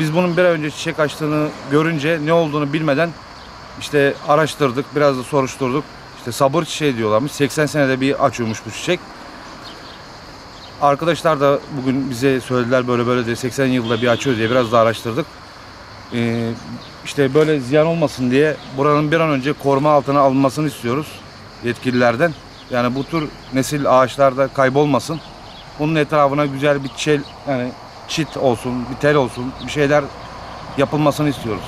Biz bunun bir ay önce çiçek açtığını görünce ne olduğunu bilmeden işte araştırdık, biraz da soruşturduk. İşte sabır çiçeği diyorlarmış. 80 senede bir açıyormuş bu çiçek. Arkadaşlar da bugün bize söylediler böyle böyle de 80 yılda bir açıyor diye biraz da araştırdık. Ee, işte böyle ziyan olmasın diye buranın bir an önce koruma altına alınmasını istiyoruz yetkililerden. Yani bu tür nesil ağaçlarda kaybolmasın. Bunun etrafına güzel bir çel yani çit olsun, bir tel olsun, bir şeyler yapılmasını istiyoruz.